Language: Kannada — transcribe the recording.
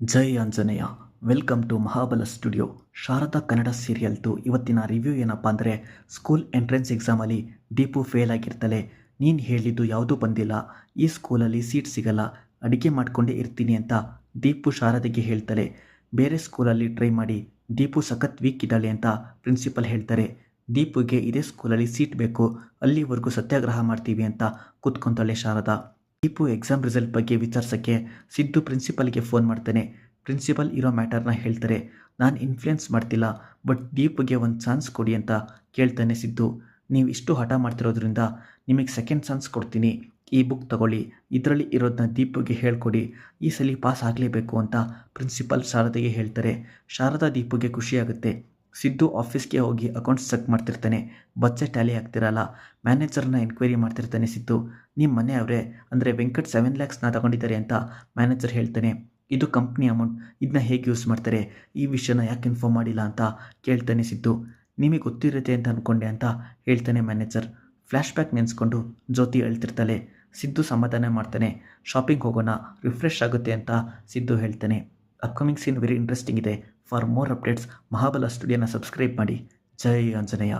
Jai Anjaneya. Welcome to Mahabala studio. Sharada Kannada ಸೀರಿಯಲ್ದು ಇವತ್ತಿನ ರಿವ್ಯೂ ಏನಪ್ಪ ಅಂದರೆ, ಸ್ಕೂಲ್ ಎಂಟ್ರೆನ್ಸ್ ಎಕ್ಸಾಮಲ್ಲಿ ದೀಪು ಫೇಲ್ ಆಗಿರ್ತಾಳೆ. ನೀನು ಹೇಳಿದ್ದು ಯಾವುದೂ ಬಂದಿಲ್ಲ. ಈ ಸ್ಕೂಲಲ್ಲಿ ಸೀಟ್ ಸಿಗಲ್ಲ. ಅಡುಗೆ ಮಾಡಿಕೊಂಡೇ ಇರ್ತೀನಿ ಅಂತ ದೀಪು ಶಾರದೆಗೆ ಹೇಳ್ತಾಳೆ. ಬೇರೆ ಸ್ಕೂಲಲ್ಲಿ ಟ್ರೈ ಮಾಡಿ, ದೀಪು ಸಖತ್ ವೀಕ್ ಇದ್ದಾಳೆ ಅಂತ ಪ್ರಿನ್ಸಿಪಲ್ ಹೇಳ್ತಾರೆ. ದೀಪುಗೆ ಇದೇ ಸ್ಕೂಲಲ್ಲಿ ಸೀಟ್ ಬೇಕು. ಅಲ್ಲಿವರೆಗೂ ಸತ್ಯಾಗ್ರಹ ಮಾಡ್ತೀವಿ ಅಂತ ಕೂತ್ಕೊಂತಾಳೆ ಶಾರದಾ. ದೀಪು ಎಕ್ಸಾಮ್ ರಿಸಲ್ಟ್ ಬಗ್ಗೆ ವಿಚಾರಿಸೋಕ್ಕೆ ಸಿದ್ದು ಪ್ರಿನ್ಸಿಪಲ್ಗೆ ಫೋನ್ ಮಾಡ್ತೇನೆ. ಪ್ರಿನ್ಸಿಪಲ್ ಇರೋ ಮ್ಯಾಟರ್ನ ಹೇಳ್ತಾರೆ. ನಾನು ಇನ್ಫ್ಲುಯೆನ್ಸ್ ಮಾಡ್ತಿಲ್ಲ ಬಟ್ ದೀಪುಗೆ ಒಂದು ಚಾನ್ಸ್ ಕೊಡಿ ಅಂತ ಕೇಳ್ತಾನೆ ಸಿದ್ದು. ನೀವು ಇಷ್ಟು ಹಠ ಮಾಡ್ತಿರೋದ್ರಿಂದ ನಿಮಗೆ ಸೆಕೆಂಡ್ ಚಾನ್ಸ್ ಕೊಡ್ತೀನಿ. ಈ ಬುಕ್ ತಗೊಳ್ಳಿ. ಇದರಲ್ಲಿ ಇರೋದನ್ನ ದೀಪುಗೆ ಹೇಳ್ಕೊಡಿ. ಈ ಸಲ ಪಾಸ್ ಆಗಲೇಬೇಕು ಅಂತ ಪ್ರಿನ್ಸಿಪಲ್ ಶಾರದೆಗೆ ಹೇಳ್ತಾರೆ. ಶಾರದಾ ದೀಪುಗೆ ಖುಷಿಯಾಗುತ್ತೆ. ಸಿದ್ದು ಆಫೀಸ್ಗೆ ಹೋಗಿ ಅಕೌಂಟ್ಸ್ ಚೆಕ್ ಮಾಡ್ತಿರ್ತಾನೆ. ಬಚ್ಚೆ ಟ್ಯಾಲಿ ಆಗ್ತಿರಲ್ಲ ಮ್ಯಾನೇಜರ್ನ ಎನ್ಕ್ವೈರಿ ಮಾಡ್ತಿರ್ತಾನೆ ಸಿದ್ದು. ನಿಮ್ಮ ಮನೆಯವರೇ ಅಂದರೆ ವೆಂಕಟ್ ಸೆವೆನ್ ಲ್ಯಾಕ್ಸ್ನ ತಗೊಂಡಿದ್ದಾರೆ ಅಂತ ಮ್ಯಾನೇಜರ್ ಹೇಳ್ತಾನೆ. ಇದು ಕಂಪ್ನಿ ಅಮೌಂಟ್ ಇದನ್ನ ಹೇಗೆ ಯೂಸ್ ಮಾಡ್ತಾರೆ? ಈ ವಿಷಯನ ಯಾಕೆ ಇನ್ಫಾರ್ಮ್ ಮಾಡಿಲ್ಲ ಅಂತ ಕೇಳ್ತಾನೆ ಸಿದ್ದು. ನಿಮಗೆ ಗೊತ್ತಿರುತ್ತೆ ಅಂತ ಅಂದ್ಕೊಂಡೆ ಅಂತ ಹೇಳ್ತಾನೆ ಮ್ಯಾನೇಜರ್. ಫ್ಲ್ಯಾಶ್ ಬ್ಯಾಕ್ ನೆನೆಸ್ಕೊಂಡು ಜ್ಯೋತಿ ಹೇಳ್ತಿರ್ತಾಳೆ. ಸಿದ್ದು ಸಮಾಧಾನ ಮಾಡ್ತಾನೆ. ಶಾಪಿಂಗ್ ಹೋಗೋಣ, ರಿಫ್ರೆಶ್ ಆಗುತ್ತೆ ಅಂತ ಸಿದ್ದು ಹೇಳ್ತಾನೆ. ಅಪ್ಕಮಿಂಗ್ ಸೀನ್ ವೆರಿ ಇಂಟ್ರೆಸ್ಟಿಂಗ್ ಇದೆ. ಫಾರ್ ಮೋರ್ ಅಪ್ಡೇಟ್ಸ್ ಮಹಾಬಲ ಸ್ಟುಡಿಯೋನ ಸಬ್ಸ್ಕ್ರೈಬ್ ಮಾಡಿ. ಜೈ ಆಂಜನೇಯ.